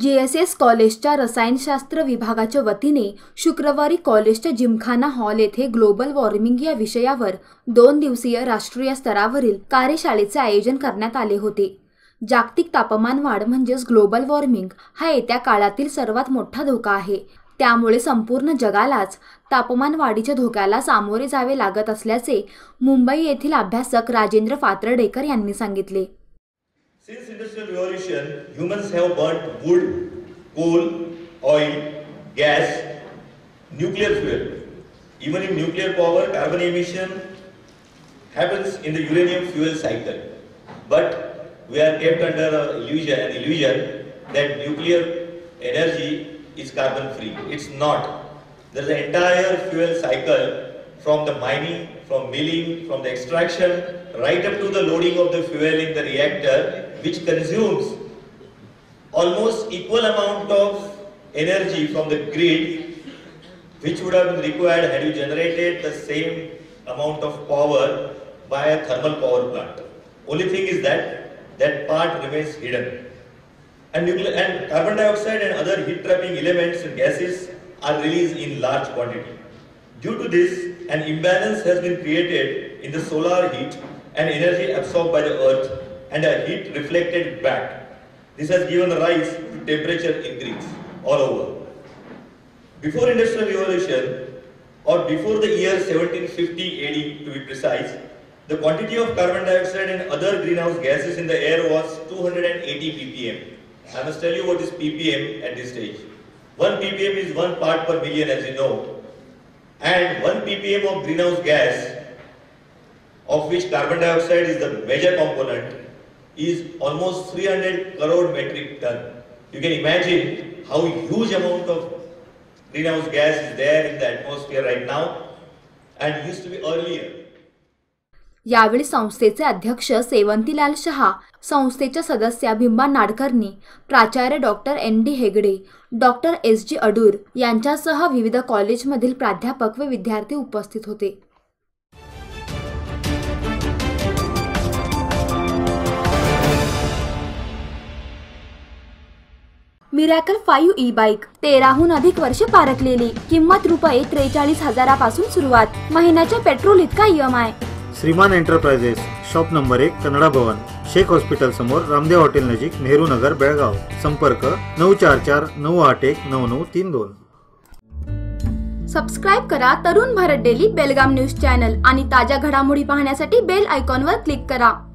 G S S कॉलेजच्या रसायनशास्त्र विभागाच्या वतीने शुक्रवारी कॉलेजच्या जिमखाना हॉल येथे ग्लोबल वॉर्मिंग या विषयावर दोन दिवसीय राष्ट्रीय स्तरावरील कार्यशाळेचे आयोजन करण्यात आले होते. जागतिक तापमान वाढ म्हणजेच ग्लोबल वॉर्मिंग हा येत्या काळातील सर्वात मोठा धोका आहे. त्यामुळे संपूर्ण जगालाच तापमान वाढीच्या धोक्याला सामोरे जावे लागत असल्याचे मुंबई येथील अभ्यासक राजेंद्र फातर्डेकर यांनी सांगितले. Since industrial revolution, humans have burnt wood, coal, oil, gas, nuclear fuel. Even in nuclear power, carbon emission happens in the uranium fuel cycle. But we are kept under a illusion, an illusion that nuclear energy is carbon free. It's not. There's an entire fuel cycle from the mining, from milling, from the extraction, right up to the loading of the fuel in the reactor, which consumes almost equal amount of energy from the grid, which would have been required had you generated the same amount of power by a thermal power plant. Only thing is that that part remains hidden. And, and carbon dioxide and other heat trapping elements and gases are released in large quantity. Due to this, an imbalance has been created in the solar heat and energy absorbed by the earth and a heat reflected back. This has given rise to temperature increase all over. Before industrial revolution or before the year 1750 AD to be precise, the quantity of carbon dioxide and other greenhouse gases in the air was 280 ppm. I must tell you what is ppm at this stage. 1 ppm is 1 part per million as you know and 1 ppm of greenhouse gas of which carbon dioxide is the major component is almost 300 crore metric ton. You can imagine how huge amount of greenhouse gas is there in the atmosphere right now and used to be earlier. यावेळी संस्थेचे अध्यक्ष सेवंतीलाल शहा संस्थेच्या सदस्या भिंबा नाडकर्णी प्राचार्य doctor N D Hegde doctor S G Adur यांच्यासह विविध कॉलेजमधील प्राध्यापक व विद्यार्थी उपस्थित होते मिरॅकल फाईव्ह ई बाईक. तेराहून अधिक वर्ष पारखलेली. किंमत रुपये त्रेचाळीस हजारापासून सुरुवात. महिन्याच्या पेट्रोल इतका ई एम आय. श्रीमान एंटरप्राइजेस शॉप नंबर एक कन्नडा भवन. शेख हॉस्पिटल समोर रामदेव हॉटेल नजीक नेहरू नगर बेळगाव. संपर्क नऊ चार चार नऊ आठ एक नऊ नऊ तीन दोन. सबस्क्राईब करा Tarun Bharat daily Belgaum news channel आणि ताज्या घडामोडी पाहण्यासाठी बेल आयकॉनवर क्लिक करा.